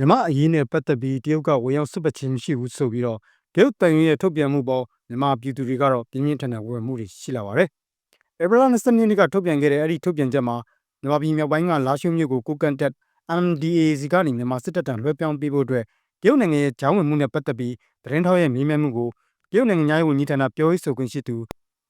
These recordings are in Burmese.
မြမအရေးနဲ့ပတ်သက်ပြီးတရုတ်ကဝင်ရောက်စွက်ဖက်ခြင်းမရှိဘူးဆိုပြီးတော့တရုတ်တန်ယွန်းရဲ့ထုတ်ပြန်မှုပေါ်မြမပြည်သူတွေကတော့ပြင်းပြင်းထန်ထန်ဝယ်မှုတွေရှိလာပါတယ်။ဧပြီလ22ရက်နေ့ကထုတ်ပြန်ခဲ့တဲ့အဲ့ဒီထုတ်ပြန်ချက်မှာမြမပြည်မြောက်ပိုင်းကလာရှိုးမြို့ကိုကိုကန်တက် MDA စီကနေမြန်မာစစ်တပ်တံလွှဲပြောင်းပေးဖို့အတွက်တရုတ်နိုင်ငံရဲ့ဂျောင်းဝင်မှုနဲ့ပတ်သက်ပြီးသတင်းထောက်ရဲ့မေးမြန်းမှုကိုတရုတ်နိုင်ငံသားရေးဝန်ကြီးဌာနပြောရေးဆိုခွင့်ရှိသူ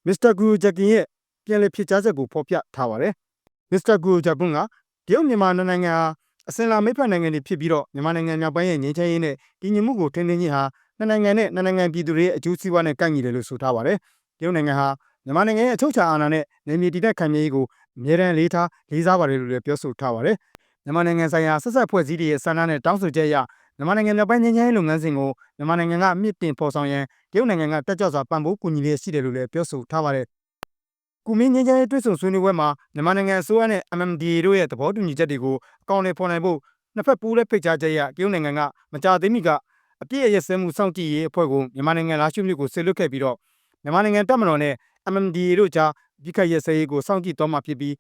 မစ္စတာဂူဂျက်ကင်ရဲ့ပြန်လည်ဖြေကြားချက်ကိုဖော်ပြထားပါတယ်။မစ္စတာဂူဂျက်ကွန်းကတရုတ်မြန်မာနိုင်ငံဟာ အစင်လာမိတ်ဖက်နိုင်ငံတွေဖြစ်ပြီးတော့မြန်မာနိုင်ငံမြောက်ပိုင်းရဲ့ငြိမ်းချမ်းရေးနဲ့တည်ငြိမ်မှုကိုထိန်းသိမ်းခြင်းဟာနှစ်နိုင်ငံနဲ့နှစ်နိုင်ငံပြည်သူတွေရဲ့အကျိုးစီးပွားနဲ့ကိုက်ညီတယ်လို့ဆိုထားပါတယ်။တရုတ်နိုင်ငံဟာမြန်မာနိုင်ငံရဲ့အချုပ်အခြာအာဏာနဲ့နယ်မြေတည်တဲ့ခံမြဲရေးကိုအမြဲတမ်းလေးထားလေးစားပါတယ်လို့လည်းပြောဆိုထားပါတယ်။မြန်မာနိုင်ငံဆိုင်ရာဆက်ဆက်ဖွဲ့စည်းတွေရဲ့ဆန္ဒနဲ့တောင်းဆိုချက်အရမြန်မာနိုင်ငံမြောက်ပိုင်းငြိမ်းချမ်းရေးလုပ်ငန်းစဉ်ကိုမြန်မာနိုင်ငံကမြင့်တင်ဖော်ဆောင်ရန်တရုတ်နိုင်ငံကတက်ကြွစွာပံ့ပိုးကူညီလျက်ရှိတယ်လို့လည်းပြောဆိုထားပါတယ်။ ကုမင်းငြိမ်းချမ်းရေးတွဲဆုံဆွေးနွေးပွဲမှာမြန်မာနိုင်ငံအစိုးရနဲ့ MMDA တို့ရဲ့သဘောတူညီချက်တွေကိုအကောင့်နဲ့ဖော်နိုင်ဖို့နှစ်ဖက်ပူးလက်ဖိတ်ကြားချက်အရတရုတ်နိုင်ငံကမကြာသေးမီကအပြည့်အရဲ့ဆဲမှုစောင့်ကြည့်ရေးအဖွဲ့ကိုမြန်မာနိုင်ငံလာရှိုမြို့ကိုဆေလွတ်ခဲ့ပြီးတော့မြန်မာနိုင်ငံတပ်မတော်နဲ့ MMDA တို့ကြားပြည်ခိုက်ရဲစဲရေးကိုစောင့်ကြည့်သွားမှာဖြစ်ပြီး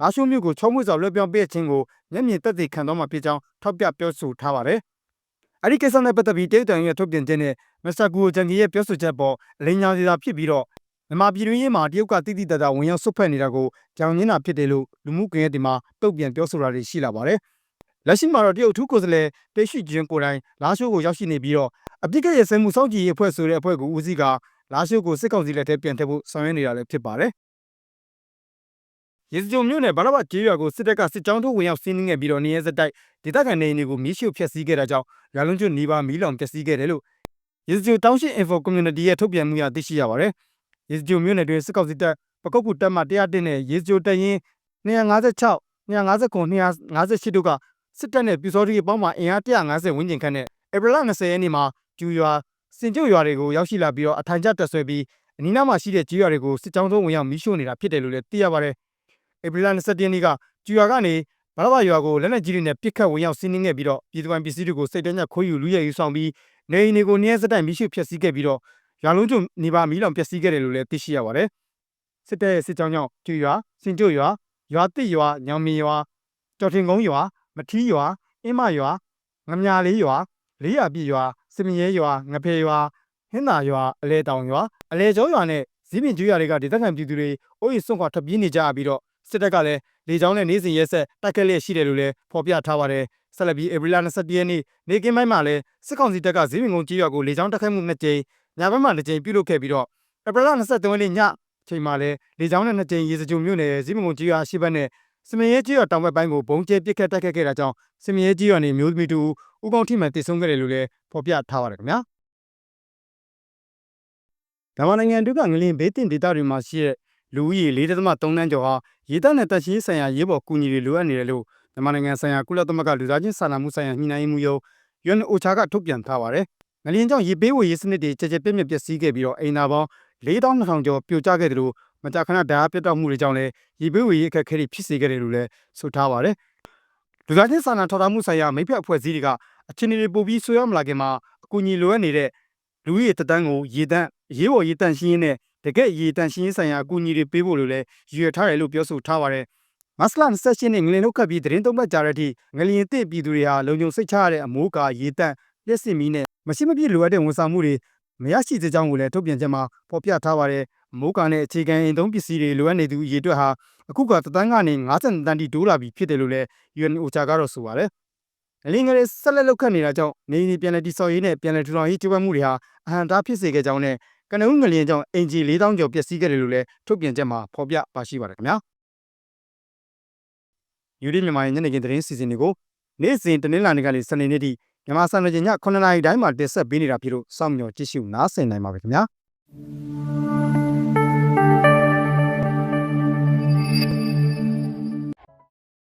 လာရှိုမြို့ကိုချုံးမွေးစွာလွှဲပြောင်းပေးခြင်းကိုမျက်မြင်သက်သေခံသွားမှာဖြစ်ကြောင်းထောက်ပြပြောဆိုထားပါတယ်။အဲဒီကိစ္စနဲ့ပတ်သက်ပြီးတရုတ်တန်ရဲ့ထုတ်ပြန်ချက်နဲ့မစ္စတာဂူဂျန်ကီရဲ့ပြောဆိုချက်ပေါ်အလင်းညာစီတာဖြစ်ပြီးတော့ မြန်မာပြည်တွင်းရေးမှာတရုတ်ကတိတိတတ်တာဝင်ရောက်ဆွတ်ဖက်နေတာကိုကြောင်ညင်းတာဖြစ်တယ်လို့လူမှုကွန်ရက်တွေမှာတုံ့ပြန်ပြောဆိုတာတွေရှိလာပါတယ်။လက်ရှိမှာတော့တရုတ်ထူးကိုယ်စားလှယ်တေရှိကျင်းကိုယ်တိုင်လာရှိုးကိုရောက်ရှိနေပြီးတော့အပြစ်ကရဲ့ဆဲမှုစောင့်ကြည့်ရေးအဖွဲ့ဆိုတဲ့အဖွဲ့ကိုဦးစီးကလာရှိုးကိုစစ်ကောင်စီလက်ထဲပြန်ထည့်ဖို့ဆောင်ရွက်နေတာလည်းဖြစ်ပါတယ်။ရေစကြိုမြို့နယ်ဗလာဘကျေးရွာကိုစစ်တပ်ကစစ်ကြောင်းထိုးဝင်ရောက်စီးနင်းခဲ့ပြီးတော့နေရဲစတိုက်ဒေသခံနေအိမ်တွေကိုမီးရှို့ဖျက်ဆီးခဲ့တာကြောင့်ရွာလုံးကျွတ်နေပါမီးလောင်ပျက်စီးခဲ့တယ်လို့ရေစကြိုတောင်းရှိ info community ရဲ့ထုတ်ပြန်မှုအရသိရှိရပါတယ်။ ရေစကြိုမြို့နယ်တွင်စစ်ကောင်စီတပ်ပကုတ်ကူတပ်မှ101နဲ့ရေစကြိုတပ်ရင်း256 259 258တို့ကစစ်တပ်နဲ့ပြူစောတိအပေါင်းမှာအင်အား150ဝန်းကျင်ခန့်နဲ့ဧပြီလ20ရက်နေ့မှာကျူရွာစင်ကျုပ်ရွာတွေကိုရောက်ရှိလာပြီးတော့အထိုင်ကျတက်ဆွဲပြီးအနီးနားမှာရှိတဲ့ကျူရွာတွေကိုစစ်ကြောင်းသုံးဝင်ရောက်မီးရှို့နေတာဖြစ်တယ်လို့လည်းသိရပါတယ်။ဧပြီလ20ရက်နေ့ကကျူရွာကနေဗလာဘရွာကိုလက်နက်ကြီးတွေနဲ့ပစ်ခတ်ဝင်ရောက်စီးနင်းခဲ့ပြီးတော့ပြည်သူ့ပစ္စည်းတွေကိုစိတ်တညက်ခိုးယူလူရဲယူဆောင်ပြီးနေအိမ်တွေကိုနေရစတိုင်မီးရှို့ဖျက်ဆီးခဲ့ပြီးတော့ ရွာလုံးကျွနေပါမီးလောင်ပျက်စီးခဲ့တယ်လို့လည်းသိရှိရပါတယ်။စစ်တပ်ရဲ့စစ်ကြောင်းကြောင့်ကျူရွာစင်ကျုပ်ရွာရွာတိရွာညောင်မီရွာတော်ထင်ကုန်းရွာမထီးရွာအင်းမရွာငမြလေးရွာလေးရပြည့်ရွာစမရဲရွာငဖေရွာဟင်းသာရွာအလဲတောင်ရွာအလဲကျော်ရွာနဲ့ဇီးပင်ကျွရွာတွေကဒေသခံပြည်သူတွေအိုးအိမ်စွန့်ခွာထွက်ပြေးနေကြပြီးတော့စစ်တပ်ကလည်းလေကြောင်းနဲ့နေ့စဉ်ရက်ဆက်တိုက်ခတ်လျက်ရှိတယ်လို့လည်းဖော်ပြထားပါတယ်ဆက်လက်ပြီးဧပြီလ22ရက်နေ့နေကင်းပိုင်းမှာလည်းစစ်ကောင်စီတပ်ကဇီးပင်ကုန်းကျွရွာကိုလေကြောင်းတိုက်ခိုက်မှုနှစ်ကြိမ် ညဘက်မှာတစ်ကြိမ်ပြုလုပ်ခဲ့ပြီးတော့ဧပြီလ23ရက်နေ့ညချိန်မှာလည်းလေကြောင်းနဲ့နှစ်ကြိမ်ရေစကြိုမြို့နယ်ဇီးပင်ကုန်းကျွရွာရှိဘက်နဲ့စမရဲကြီးရွာတောင်ဘက်ပိုင်းကိုဘုံကျဲပစ်ခတ်တိုက်ခတ်ခဲ့တာကြောင့်စမရဲကြီးရွာနေမျိုးသမီးတူဦးကောင်းထိမှန်တည်ဆုံးခဲ့တယ်လို့လည်းဖော်ပြထားပါတယ်ခင်ဗျာမြန်မာနိုင်ငံအတွင်းကငလင်ဘေးတင်ဒေသတွေမှာရှိတဲ့လူဦးရေ4.3တန်းကျော်ဟာရေတပ်နဲ့တပ်ရှင်းဆိုင်ရာရေးပေါ်ကူညီတွေလိုအပ်နေတယ်လို့မြန်မာနိုင်ငံဆိုင်ရာကုလသမဂ္ဂလူသားချင်းစာနာမှုဆိုင်ရာညှိနှိုင်းမှုရုံး UNOCHA ကထုတ်ပြန်ထားပါတယ်။ ငလျင်ကြောင့်ရေပေးဝေရေးစနစ်တွေကြကြပြည့်ပြည့်ပျက်စီးခဲ့ပြီးတော့အိမ်သာပေါင်း4200ကျော်ပြိုကျခဲ့တယ်လို့မကြာခဏဓာတ်ပြတ်တောက်မှုတွေကြောင့်လည်းရေပေးဝေရေးအခက်အခဲတွေဖြစ်စေခဲ့တယ်လို့လည်းဆိုထားပါတယ်။လူသားချင်းစာနာထောက်ထားမှုဆိုင်ရာမိဖက်အဖွဲ့အစည်းတွေကအခြေအနေတွေပိုပြီးဆွေးရမလာခင်မှာအကူအညီလိုအပ်နေတဲ့လူဦးရေတန်းကိုရေတန့်ရေးပေါ်ရေတန့်ရှင်းရင်းနဲ့တကယ့်ရေတန့်ရှင်းရေးဆိုင်ရာအကူအညီတွေပေးဖို့လိုလဲရည်ရွယ်ထားတယ်လို့ပြောဆိုထားပါတယ်။မတ်လ28နှစ်ငလင်ထုတ်ခတ်ပြီးသတင်းသုံးပတ်ကြာတဲ့အထိငလျင်သစ်ပြည်သူတွေဟာလုံခြုံစိတ်ချရတဲ့အမိုးကာရေတန့်လျှက်စစ်မီးနဲ့ မရှိမပြည့်လိုအပ်တဲ့ဝန်ဆောင်မှုတွေမရရှိသေးကြောင်းကိုလည်းထုတ်ပြန်ချက်မှာဖော်ပြထားပါတယ်။မိုးကာနဲ့အခြေခံအိမ်သုံးပစ္စည်းတွေလိုအပ်နေသူရေတွက်ဟာအခုကတန်းကနေ50တန်းတိတိုးလာပြီဖြစ်တယ်လို့လည်း UNOCHA ကတော့ဆိုပါတယ်။အလင်းငယ်ဆက်လက်လောက်ခတ်နေတာကြောင့်နေနေပြန်လည်တိဆောက်ရေးနဲ့ပြန်လည်ထူထောင်ရေးကြိုးပမ်းမှုတွေဟာအဟံတားဖြစ်စေခဲ့ကြောင်းနဲ့ကနဦးငလျင်ကြောင့်အင်ဂျီ4000ကျော်ပျက်စီးခဲ့တယ်လို့လည်းထုတ်ပြန်ချက်မှာဖော်ပြပါရှိပါတယ်ခင်ဗျာယူရီမြန်မာရဲ့ညနေခင်းသတင်းစီစဉ်တွေကိုနေ့စဉ်တနင်္လာနေ့ကနေစနေနေ့ထိ မြန်မာစံတော်ချိန်ည9:00နာရီတိုင်းမှာတင်ဆက်ပေးနေတာဖြစ်လို့စောင့်မျှော်ကြည့်ရှုနားဆင်နိုင်ပါပြီခင်ဗျာ။